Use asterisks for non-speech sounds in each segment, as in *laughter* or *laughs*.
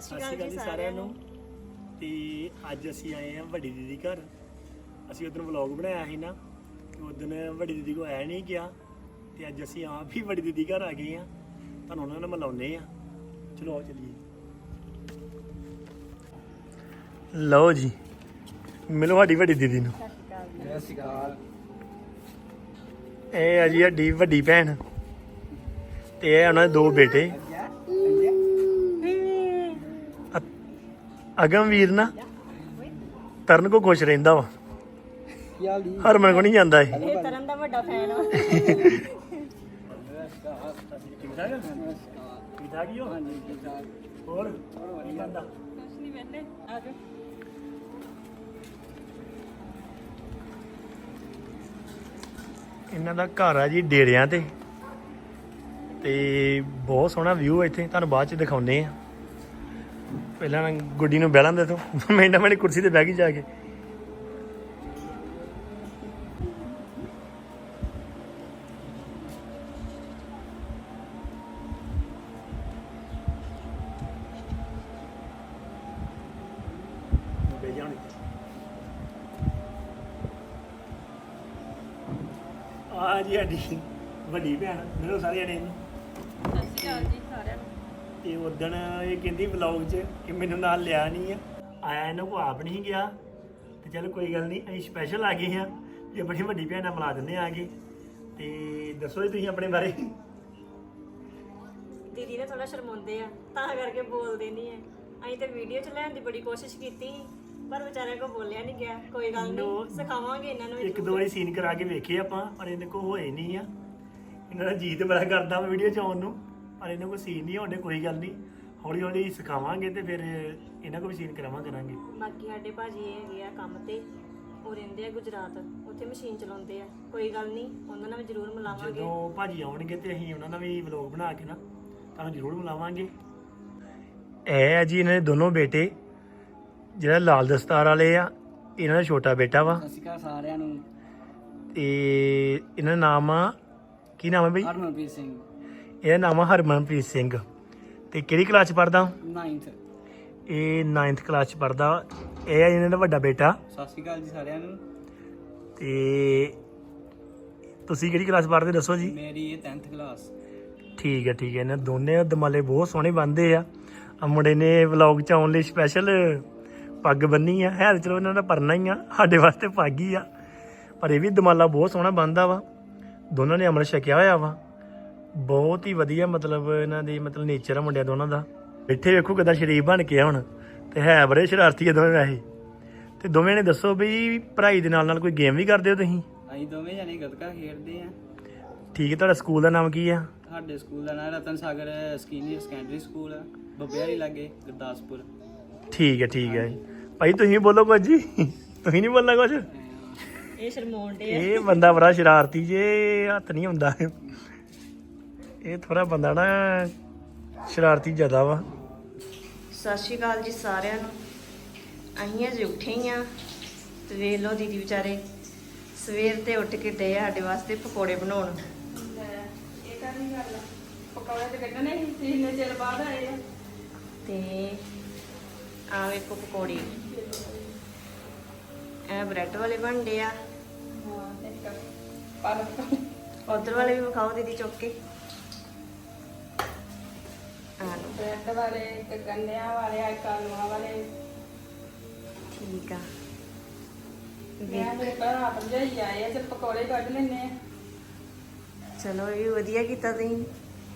ਸਤਿ ਸ਼੍ਰੀ ਅਕਾਲ ਜੀ ਸਾਰਿਆਂ ਨੂੰ। ਤੇ ਅੱਜ ਅਸੀਂ ਆਏ ਹਾਂ ਵੱਡੀ ਦੀਦੀ ਘਰ। ਅਸੀਂ ਉਦੋਂ ਵਲੌਗ ਬਣਾਇਆ ਸੀ ਨਾ ਤੇ ਉਦੋਂ ਵੱਡੀ ਦੀਦੀ ਕੋ ਆਇਆ ਨਹੀਂ ਗਿਆ। ਤੇ ਅੱਜ ਅਸੀਂ ਆਪ ਹੀ ਵੱਡੀ ਦੀਦੀ ਘਰ ਆ ਗਏ ਆ ਤੁਹਾਨੂੰ ਉਹਨਾਂ ਨਾਲ ਮਿਲਾਉਂਦੇ ਆ ਚਲੋ ਆਓ ਚੱਲੀਏ। ਲਓ ਜੀ ਮਿਲੋ ਸਾਡੀ ਵੱਡੀ ਦੀਦੀ ਨੂੰ। ਸਤਿ ਸ਼੍ਰੀ ਅਕਾਲ ਇਹ ਆ ਜੀ ਸਾਡੀ ਵੱਡੀ ਭੈਣ। ਤੇ ਇਹ ਉਹਨਾਂ ਦੇ ਦੋ ਬੇਟੇ। ਅ- ਅਗਮਵੀਰ ਨਾ ਤਰਨ ਕੋ ਖੁਸ਼ ਰਹਿੰਦਾ ਵਾ। ਹਰਮਨ ਕੋ ਨਹੀਂ ਜਾਂਦਾ ਇਹ। ਇਹ ਤਰਨ ਦਾ ਵੱਡਾ ਫੈਨ ਆ। ਹੋਰ ਕੀ ਬੰਦਾ? ਕੁਛ ਨਹੀਂ ਜਾ ਇਹਨਾਂ ਦਾ ਘਰ ਆ ਜੀ ਡੇਰਿਆਂ ਤੇ। ਤੇ ਬਹੁਤ ਸੋਹਣਾ ਵਿਊ ਇੱਥੇ ਤੁਹਾਨੂੰ ਬਾਅਦ ਚ ਦਿਖਾਉਂਦੇ ਆ। ਪਹਿਲਾਂ ਗੁੱਡੀ ਨੂੰ ਬਹਿਲਾਂ ਦੇ ਤੋਂ। ਮੈਂ ਨਾ ਕੁਰਸੀ ਤੇ ਬਹਿ ਗਈ ਜਾ ਕੇ। ਆ ਜੀ ਸਾਡੀ ਵੱਡੀ ਭੈਣ, ਮੇਰੇ ਸਾਰੇ ਜਣੇ ਨੂੰ ਸਤਿ ਸ਼੍ਰੀ ਅਕਾਲ ਜੀ ਸਾਰਿਆਂ ਨੂੰ ਤੇ ਉਦਣ ਇਹ ਕਹਿੰਦੀ ਵਲੌਗ 'ਚ ਕਿ ਮੈਨੂੰ ਨਾਲ ਲਿਆ ਨਹੀਂ ਆ। ਆਇਆ ਇਹਨਾਂ ਕੋ ਆਪ ਨਹੀਂ ਗਿਆ। ਤੇ ਚਲ ਕੋਈ ਗੱਲ ਨਹੀਂ ਅਸੀਂ ਸਪੈਸ਼ਲ ਆ ਗਏ ਆ ਤੇ ਆਪਣੀ ਵੱਡੀ ਭੈਣ ਨਾਲ ਮਿਲਾ ਦਿੰਦੇ ਆ ਕੇ। ਤੇ ਦੱਸੋ ਜੀ ਤੁਸੀਂ ਆਪਣੇ ਬਾਰੇ। ਦੀਦੀ ਨੇ ਥੋੜਾ ਸ਼ਰਮਾਉਂਦੇ ਆ ਤਾਂ ਕਰਕੇ ਬੋਲਦੇ ਨਹੀਂ ਐ ਅਸੀਂ ਤੇ ਵੀਡੀਓ ਚ ਲੈਣ ਦੀ ਬੜੀ ਕੋਸ਼ਿਸ਼ ਕੀਤੀ ਪਰ ਵਿਚਾਰਿਆਂ ਕੋ ਬੋਲਿਆ ਨਹੀਂ ਗਿਆ। ਕੋਈ ਗੱਲ ਨਹੀਂ ਸਿਖਾਵਾਂਗੇ ਇਹਨਾਂ ਨੂੰ ਇੱਕ ਦੋ ਵਾਰੀ ਸੀਨ ਕਰਾ ਕੇ ਵੇਖੇ ਆਪਾਂ ਪਰ ਇਹਨੇ ਕੋ ਹੋਏ ਨਹੀਂ ਆ। ਇਹਨਾਂ ਦਾ ਜੀਤ ਬੜਾ ਕਰਦਾ ਵੀਡੀਓ ਚ ਆਉਣ ਨੂੰ। ਪਰ ਇਹਨਾਂ ਕੋ ਸੀਨ ਨਹੀਂ ਹੁੰਦੇ ਕੋਈ ਗੱਲ ਨਹੀਂ। ਹੌਲੀ ਹੌਲੀ ਸਿਖਾਵਾਂਗੇ ਤੇ ਫਿਰ ਇਹਨਾਂ ਕੋ ਵੀ ਸੀਨ ਕਰਾਵਾਂ ਕਰਾਂਗੇ। ਬਾਕੀ ਸਾਡੇ ਭਾਜੀ ਇਹ ਹੈਗੇ ਆ ਕੰਮ ਤੇ ਉਹ ਰਹਿੰਦੇ ਆ ਗੁਜਰਾਤ ਉੱਥੇ ਮਸ਼ੀਨ ਚਲਾਉਂਦੇ ਆ। ਕੋਈ ਗੱਲ ਨਹੀਂ ਉਹਨਾਂ ਨਾਲ ਵੀ ਜ਼ਰੂਰ ਮਿਲਾਵਾਂਗੇ। ਜਦੋਂ ਭਾਜੀ ਆਉਣਗੇ ਤੇ ਅਸੀਂ ਉਹਨਾਂ ਨਾਲ ਵੀ ਵਲੌਗ ਬਣਾ ਕੇ ਨਾ ਤੁਹਾਨੂੰ ਜ਼ਰੂਰ ਮਿਲਾਵਾਂਗੇ। ਇਹ ਆ ਜੀ ਇਹਨਾਂ ਦੇ ਦੋਨੋਂ ਬੇਟੇ ਜਿਹੜਾ ਲਾਲ ਦਸਤਾਰ ਵਾਲੇ ਆ ਇਹਨਾਂ ਦਾ ਛੋਟਾ ਬੇਟਾ ਵਾ। ਸਤਿ ਸ਼੍ਰੀ ਅਕਾਲ ਸਾਰਿਆਂ ਨੂੰ। ਤੇ ਇਹਨਾਂ ਦਾ ਨਾਮ ਆ ਕੀ ਨਾਮ ਹੈ ਬਈ? ਹਰਮਨਪ੍ਰੀਤ ਸਿੰਘ। ਇਹਦਾ ਨਾਮ ਆ ਹਰਮਨਪ੍ਰੀਤ ਸਿੰਘ। ਤੇ ਕਿਹੜੀ ਕਲਾਸ ਚ ਪੜਦਾ 9th ਇਹ 9th ਕਲਾਸ ਚ ਪੜਦਾ ਇਹ ਆ ਇਹਨਾਂ ਦਾ ਵੱਡਾ ਬੇਟਾ। ਸਤਿ ਸ਼੍ਰੀ ਅਕਾਲ ਜੀ ਸਾਰਿਆਂ ਨੂੰ। ਤੇ ਤੁਸੀਂ ਕਿਹੜੀ ਕਲਾਸ ਪੜਦੇ ਦੱਸੋ ਜੀ? ਮੇਰੀ ਇਹ 10th ਕਲਾਸ। ਠੀਕ ਹੈ ਠੀਕ ਹੈ ਇਹਨਾਂ ਦੋਨੇ ਦਮਾਲੇ ਬਹੁਤ ਸੋਹਣੇ ਬੰਦੇ ਆ। ਆ ਮੁੰਡੇ ਨੇ ਵਲੌਗ ਚ ਆਉਣ ਲਈ ਸਪੈਸ਼ਲ ਪੱਗ ਬੰਨੀ ਆ। ਹੈ ਚਲੋ ਇਹਨਾਂ ਦਾ ਪਰਨਾ ਹੀ ਆ। ਸਾਡੇ ਵਾਸਤੇ ਪੱਗ ਹੀ ਆ। ਪਰ ਇਹ ਵੀ ਦਮਾਲਾ ਬਹੁਤ ਸੋਹਣਾ ਬੰਦਾ ਵਾ। ਦੋਨਾਂ ਨੇ ਅਮਰ ਛਕਿਆ ਹੋਇਆ ਵਾ। ਬਹੁਤ ਹੀ ਵਧੀਆ ਮਤਲਬ ਇਹਨਾਂ ਦੀ ਮਤਲਬ ਨੇਚਰ ਆ ਮੁੰਡਿਆਂ ਦੋਨਾਂ ਦਾ। ਇੱਥੇ ਵੇਖੋ ਕਿਦਾਂ ਸ਼ਰੀਫ ਬਣ ਕੇ ਆ ਹੁਣ। ਤੇ ਹੈ ਬੜੇ ਸ਼ਰਾਰਤੀ ਆ ਦੋਵੇਂ ਵੈਸੇ। ਤੇ ਦੋਵੇਂ ਨੇ ਦੱਸੋ ਵੀ ਪੜ੍ਹਾਈ ਦੇ ਨਾਲ ਨਾਲ ਕੋਈ ਗੇਮ ਵੀ ਕਰਦੇ ਹੋ ਤੁਸੀਂ? ਅਸੀਂ ਦੋਵੇਂ ਜਣੇ ਗੱਤਕਾ ਖੇਡਦੇ ਆ। ਠੀਕ ਹੈ ਤੁਹਾਡਾ ਸਕੂਲ ਦਾ ਨਾਮ ਕੀ ਆ? ਸਾਡੇ ਸਕੂਲ ਦਾ ਨਾਮ ਰਤਨ ਸਾਗਰ ਸਕੀਨੀਅਰ ਸੈਕੰਡਰੀ ਸਕੂਲ ਆ ਬੱਬਿਆਰੀ ਲਾਗੇ ਗੁਰਦਾਸਪੁਰ। ਠੀਕ ਹੈ ਠੀਕ ਹੈ। ਭਾਈ ਤੁਸੀਂ ਬੋਲੋ ਕੁਝ ਜੀ। ਤੁਸੀਂ ਨਹੀਂ ਬੋਲਣਾ ਕੁਝ ਇਹ ਸ਼ਰਮਾਉਂਦੇ ਆ। ਇਹ ਬੰਦਾ ਬੜਾ ਸ਼ਰਾਰਤੀ ਜੇ ਹੱਥ ਨਹੀਂ ਹੁੰਦਾ ਇਹ ਥੋੜਾ ਬੰਦਾ ਨਾ ਸ਼ਰਾਰਤੀ ਜ਼ਿਆਦਾ ਵਾ। ਸਤਿ ਸ਼੍ਰੀ ਅਕਾਲ ਜੀ ਸਾਰਿਆਂ ਨੂੰ। ਅਸੀਂ ਅਜੇ ਉੱਠੇ ਹੀ ਆ ਤੇ ਵੇਖ ਲਓ ਦੀਦੀ ਵਿਚਾਰੇ ਸਵੇਰ ਤੇ ਉੱਠ ਕੇ ਡੇ ਸਾਡੇ ਵਾਸਤੇ ਪਕੌੜੇ ਬਣਾਉਣ। ਇਹ ਤਾਂ ਨਹੀਂ ਗੱਲ। ਪਕੌੜੇ ਤੇ ਕੱਢਣੇ ਸੀ ਤਿੰਨ ਚਿਰ ਬਾਅਦ ਆਏ ਆ। ਤੇ ਆ ਵੇਖੋ ਪਕੌੜੇ। ਇਹ ਬ੍ਰੈਡ ਵਾਲੇ ਬਣਦੇ ਆ। ਹਾਂ ਉਧਰ ਵਾਲੇ ਵੀ ਵਿਖਾਓ ਦੀਦੀ ਚੁੱਕ ਕੇ। ਬ੍ਰੈਡ ਵਾਲੇ ਇੱਕ ਗੰਨਿਆਂ ਵਾਲੇ ਇੱਕ ਆਲੂਆਂ ਵਾਲੇ। ਠੀਕ ਆ। ਮੈਂ ਮੇਰੇ ਭਰਾ ਭਰਜਾਈ ਆਏ ਆ ਤੇ ਪਕੌੜੇ ਕੱਢ ਲੈਨੇ ਆ। ਚਲੋ ਇਹ ਵੀ ਵਧੀਆ ਕੀਤਾ ਤੁਸੀਂ।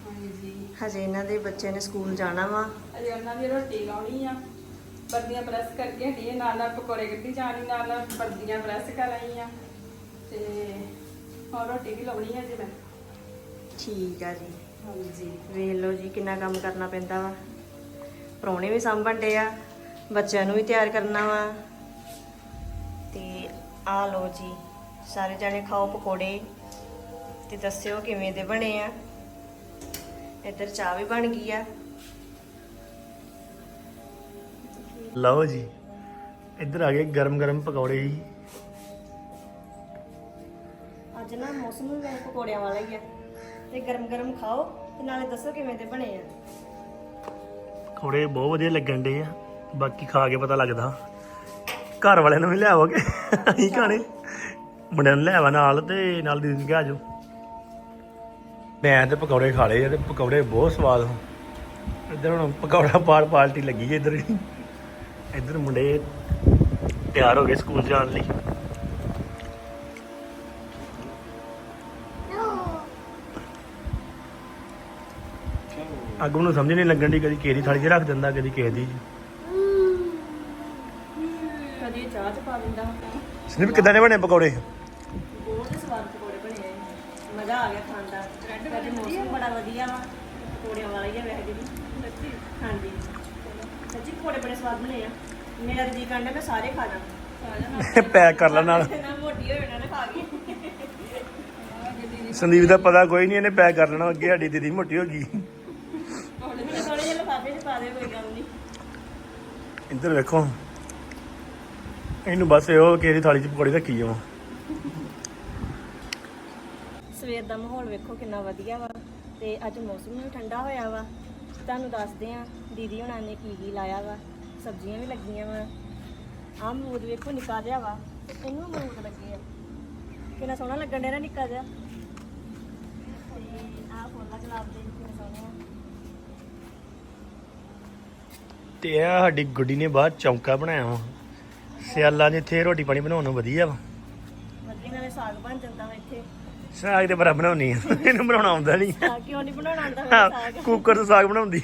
ਹਾਂਜੀ। ਹਜੇ ਇਹਨਾਂ ਦੇ ਬੱਚੇ ਨੇ ਸਕੂਲ ਜਾਣਾ ਵਾ। ਅਜੇ ਉਹਨਾਂ ਦੀ ਰੋਟੀ ਲਾਉਣੀ ਆ। ਬਰਦੀਆਂ ਪ੍ਰੈਸ ਕਰਕੇ ਹਟੀ ਆ, ਨਾਲ ਨਾਲ ਪਕੌੜੇ ਕੱਢੀ ਜਾਣੀ ਨਾਲ ਨਾਲ ਬਰਦੀਆਂ ਪ੍ਰੈਸ ਕਰ ਆ। ਤੇ ਹੋਰ ਰੋਟੀ ਵੀ ਲਾਉਣੀ ਆ ਜੀ ਮੈਂ। ਠੀਕ ਆ ਜੀ। ਹਾਂਜੀ ਵੇਖ ਲਓ ਜੀ ਕਿੰਨਾ ਕੰਮ ਕਰਨਾ ਪੈਂਦਾ ਵਾ। ਪ੍ਰਾਹੁਣੇ ਵੀ ਸਾਂਭਣ ਡੇ ਆ ਬੱਚਿਆਂ ਨੂੰ ਵੀ ਤਿਆਰ ਕਰਨਾ ਵਾ। ਤੇ ਆ ਲਓ ਜੀ ਸਾਰੇ ਜਾਣੇ ਖਾਓ ਪਕੌੜੇ ਤੇ ਦੱਸਿਓ ਕਿਵੇਂ ਦੇ ਬਣੇ ਆ। ਇੱਧਰ ਚਾਹ ਵੀ ਬਣ ਗਈ ਆ। ਲਓ ਜੀ ਇੱਧਰ ਆ ਗਏ ਗਰਮ ਗਰਮ ਪਕੌੜੇ ਜੀ। ਅੱਜ ਨਾ ਮੌਸਮ ਵੀ ਪਕੌੜਿਆਂ ਵਾਲਾ ਹੀ ਆ। ਤੇ ਗਰਮ ਗਰਮ ਖਾਓ ਤੇ ਨਾਲੇ ਦੱਸੋ ਕਿਵੇਂ ਦੇ ਬਣੇ ਆ। ਪਕੌੜੇ ਬਹੁਤ ਵਧੀਆ ਲੱਗਣ ਡੇ ਆ। ਬਾਕੀ ਖਾ ਕੇ ਪਤਾ ਲੱਗਦਾ। ਘਰ ਵਾਲਿਆਂ ਨੂੰ ਵੀ ਲਿਆਵੋਗੇ ਅਸੀਂ ਖਾਣੇ। ਮੁੰਡਿਆਂ ਨੂੰ ਲਿਆਵਾ ਨਾਲ ਤੇ ਨਾਲ ਦੀਦੀ ਨੂੰ ਕਿਹਾ ਆਜੋ। ਮੈਂ ਤੇ ਪਕੌੜੇ ਖਾ ਲਏ ਆ ਤੇ ਪਕੌੜੇ ਬਹੁਤ ਸਵਾਦ ਹਨ ਇੱਧਰ ਹੁਣ ਪਕੌੜਾ ਪਾਲ ਪਾਲਟੀ ਲੱਗੀ ਹੈ ਇੱਧਰ। ਇੱਧਰ ਮੁੰਡੇ ਤਿਆਰ ਹੋ ਗਏ ਸਕੂਲ ਜਾਣ ਲਈ। ਅੱਗੋਂ ਨੂੰ ਸਮਝ ਨਹੀਂ ਲੱਗਣ ਦੀ ਕਦੀ ਕਿਸੇ ਦੀ ਥਾਲੀ 'ਚ ਰੱਖ ਦਿੰਦਾ ਕਦੀ ਕਿਸੇ ਦੀ। ਕਦੀ ਚਾਹ ਚ ਪਾ ਦਿੰਦਾ ਸਨੀਪ ਕਿਦਾਂ ਦੇ ਬਣੇ ਪਕੌੜੇ? ਬਹੁਤ ਹੀ ਸਵਾਦ ਪਕੌੜੇ ਬਣੇ ਆ ਮਜ਼ਾ ਆ ਗਿਆ ਖਾਣ ਦਾ। ਅੱਜ ਮੌਸਮ ਬੜਾ ਵਧੀਆ ਵਾ। ਪਕੌੜਿਆਂ ਵਾਲਾ ਹੀ ਆ ਵੈਸੇ ਜੀ ਸੱਚੀ? ਹਾਂਜੀ। ਸੱਚੀ ਪਕੌੜੇ ਬੜੇ ਸਵਾਦ ਬਣੇ ਆ। ਮੇਰਾ ਜੀ ਕਰਦਾ ਮੈਂ ਸਾਰੇ ਖਾ ਜਾਵਾਂ *laughs* ਪੈਕ ਕਰ ਲੈ ਨਾਲ। ਨਾ ਮੋਟੀ ਹੋਏ ਨਾ ਖਾ ਗਈ। ਸੰਦੀਪ ਦਾ ਪਤਾ ਕੋਈ ਨਹੀਂ ਇਹਨੇ ਪੈਕ ਕਰ ਲੈਣਾ ਅੱਗੇ ਸਾਡੀ ਦੀਦੀ ਮੋਟੀ ਹੋ ਗਈ ਮੈਨੂੰ ਥੋੜੇ ਜਿਹੇ ਲਿਫਾਫੇ ਚ ਪਾ ਦੇ ਕੋਈ ਗੱਲ ਨਹੀਂ ਇੱਧਰ ਵੇਖੋ। ਇਹਨੂੰ ਬਸ ਇਹੋ ਕਿਸੇ ਥਾਲੀ 'ਚ ਪਕੌੜੇ ਰੱਖੀ ਜਾਵਾਂ ਸਵੇਰ ਦਾ ਮਾਹੌਲ ਵੇਖੋ ਕਿੰਨਾ ਵਧੀਆ ਵਾ ਤੇ ਅੱਜ ਮੌਸਮ ਵੀ ਠੰਡਾ ਹੋਇਆ ਵਾ। ਤੁਹਾਨੂੰ ਦੱਸਦੇ ਆ, ਦੀਦੀ ਹੁਣਾਂ ਨੇ ਕੀ ਕੀ ਲਾਇਆ ਵਾ, ਸਬਜ਼ੀਆਂ ਵੀ ਲੱਗੀਆਂ ਵਾ। ਆਹ ਅਮਰੂਦ ਵੇਖੋ ਨਿੱਕਾ ਜਿਹਾ ਵਾ, ਤੇ ਇਹਨੂੰ ਅਮਰੂਦ ਲੱਗੇ ਆ। ਕਿੰਨਾ ਸੋਹਣਾ ਲੱਗਣ ਡਿਆ ਨਾ ਨਿੱਕਾ ਜਿਹਾ। ਤੇ ਆਹ ਫੁੱਲ ਗੁਲਾਬ ਦੇ, ਕਿੰਨੇ ਸੋਹਣੇ। ਆ ਤੇ ਇਹ ਸਾਡੀ ਗੁੱਡੀ ਨੇ ਬਾਹਰ ਚੌਂਕਾ ਬਣਾਇਆ ਵਾ। ਸਿਆਲਾਂ 'ਚ ਇੱਥੇ ਰੋਟੀ ਪਾਣੀ ਬਣਾਉਣ ਨੂੰ ਵਧੀਆ ਵਾ। ਵਧੀਆ ਨਾਲੇ ਸਾਗ ਬਣ ਜਾਂਦਾ ਵਾ ਇੱਥੇ। ਸਾਗ ਤੇ ਬੜਾ ਬਣਾਉਣੀ ਆ ਇਹਨੂੰ ਬਣਾਉਣਾ ਆਉਂਦਾ ਨਹੀਂ। ਸਾਗ ਕਿਉਂ ਨਹੀਂ ਬਣਾਉਣਾ ਆਉਂਦਾ ਮੈਨੂੰ ਸਾਗ? ਕੁੱਕਰ ਤੋਂ ਸਾਗ ਬਣਾਉਂਦੀ।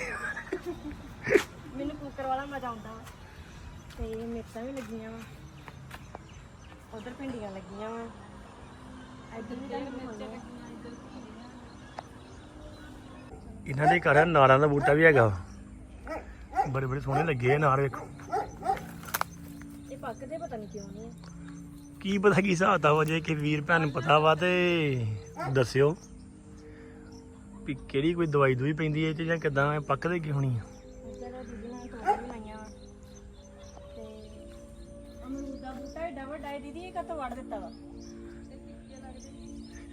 ਮੈਨੂੰ ਕੁੱਕਰ ਵਾਲਾ ਮਜ਼ਾ ਆਉਂਦਾ ਵਾ। ਤੇ ਮਿਰਚਾਂ ਵੀ ਲੱਗੀਆਂ ਵਾ। ਉਧਰ ਭਿੰਡੀਆਂ ਲੱਗੀਆਂ ਵਾ। ਇੱਧਰ ਵੀ ਇਹਨਾਂ ਦੇ ਘਰ ਨਾਰਾਂ ਦਾ ਬੂਟਾ ਵੀ ਹੈਗਾ ਬੜੇ ਬੜੇ ਸੋਹਣੇ ਲੱਗੇ ਆ ਨਾਰ ਵੇਖੋ। ਇਹ ਪੱਕਦੇ ਪਤਾ ਨਹੀਂ ਕਿਉਂ ਨਹੀਂ ਕੀ ਪਤਾ ਕੀ ਹਿਸਾਬ ਦਾ ਹੋ ਜੇ ਕਿ ਵੀਰ ਭੈਣ ਨੂੰ ਪਤਾ ਵਾ ਤੇ ਦੱਸਿਓ ਵੀ ਕਿਹੜੀ ਕੋਈ ਦਵਾਈ ਦੂਈ ਪੈਂਦੀ ਹੈ ਤੇ ਜਾਂ ਕਿਦਾਂ ਪੱਕਦੇ ਕੀ ਹੋਣੀ ਆ? ਇੱਧਰ ਦੀਦੀ ਨਾਲ ਤੋੜ ਵੀ ਲਾਈਆਂ ਵਾ। ਤੇ ਅਮਰੂਦ ਦਾ ਬੂਟਾ ਏਡਾ ਵੱਡਾ ਹੈ ਦੀਦੀ ਇਹ ਕਦੋਂ ਵੜ ਦਿੱਤਾ ਵਾ?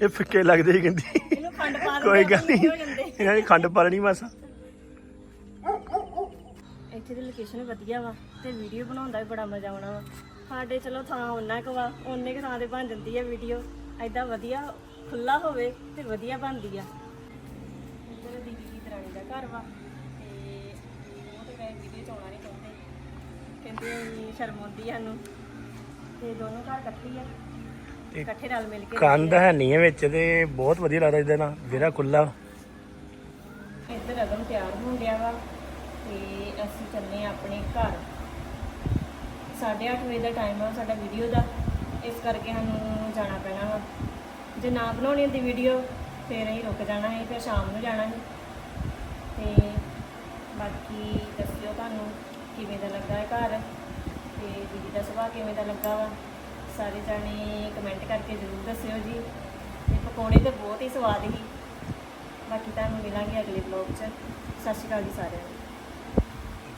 ਇਹ ਫਿੱਕੇ ਲੱਗਦੇ ਹੀ ਕਹਿੰਦੀ। ਇਹਨੂੰ ਖੰਡ ਪਾ ਕੋਈ ਗੱਲ ਨਹੀਂ। ਇਹਨਾਂ ਦੀ ਖੰਡ ਪਾ ਲੈਣੀ ਇੱਥੇ ਦੀ ਲੋਕੇਸ਼ਨ ਵਧੀਆ ਵਾ ਤੇ ਵੀਡੀਓ ਬਣਾਉਣ ਦਾ ਵੀ ਬੜਾ ਮਜ਼ਾ ਆਉਣਾ ਵਾ। ਸਾਡੇ ਚਲੋ ਥਾਂ ਉਹਨਾਂ ਕੁ ਵਾ ਉਹਨੇ ਕੁ ਥਾਂ ਤੇ ਬਣ ਜਾਂਦੀ ਹੈ ਵੀਡੀਓ ਐਦਾਂ ਵਧੀਆ ਖੁੱਲਾ ਹੋਵੇ ਤੇ ਵਧੀਆ ਬਣਦੀ ਆ। ਇੱਧਰ ਦੀਦੀ ਦੀ ਦਰਾਣੀ ਦਾ ਘਰ ਵਾ ਤੇ ਉਹ ਤੇ ਮੈਂ ਵੀਡੀਓ ਚ ਆਉਣਾ ਨਹੀਂ ਚਾਹੁੰਦੇ। ਕਹਿੰਦੇ ਸ਼ਰਮ ਆਉਂਦੀ ਆ ਸਾਨੂੰ। ਤੇ ਦੋਨੋਂ ਘਰ ਇਕੱਠੇ ਆ ਤੇ ਇਕੱਠੇ ਰਲ ਮਿਲ ਕੇ ਕੰਧ ਹੈ ਨਹੀਂ ਹੈ ਵਿੱਚ ਤੇ ਬਹੁਤ ਵਧੀਆ ਲੱਗਦਾ ਇਹਦੇ ਨਾਲ ਜਿਹੜਾ ਖੁੱਲਾ ਇੱਧਰ ਅਗਮ ਤਿਆਰ ਹੋਣ ਡਿਆ ਵਾ। ਤੇ ਅਸੀਂ ਚੱਲੇ ਆ ਆਪਣੇ ਘਰ। 8:30 ਵਜੇ ਦਾ ਟਾਈਮ ਆ ਸਾਡਾ ਵੀਡੀਓ ਦਾ। ਇਸ ਕਰਕੇ ਸਾਨੂੰ ਜਾਣਾ ਪੈਣਾ ਵਾ। ਜੇ ਨਾ ਬਣਾਉਣੀ ਹੁੰਦੀ ਵੀਡੀਓ ਫਿਰ ਅਸੀਂ ਰੁਕ ਜਾਣਾ ਹੈ ਫਿਰ ਸ਼ਾਮ ਨੂੰ ਜਾਣਾ ਹੈ ਤੇ ਬਾਕੀ ਦੱਸਿਓ ਤੁਹਾਨੂੰ ਕਿਵੇਂ ਦਾ ਲੱਗਾ ਹੈ ਘਰ? ਤੇ ਦੀਦੀ ਦਾ ਸੁਭਾਅ ਕਿਵੇਂ ਦਾ ਲੱਗਾ ਵਾ? ਸਾਰੇ ਜਾਣੇ ਕਮੈਂਟ ਕਰਕੇ ਜ਼ਰੂਰ ਦੱਸਿਓ ਜੀ। ਤੇ ਪਕੌੜੇ ਤਾਂ ਬਹੁਤ ਹੀ ਸਵਾਦ ਸੀ। ਬਾਕੀ ਤੁਹਾਨੂੰ ਮਿਲਾਂਗੇ ਅਗਲੇ ਵਲੌਗ 'ਚ। ਸਤਿ ਸ਼੍ਰੀ ਅਕਾਲ ਜੀ ਸਾਰਿਆਂ ਨੂੰ।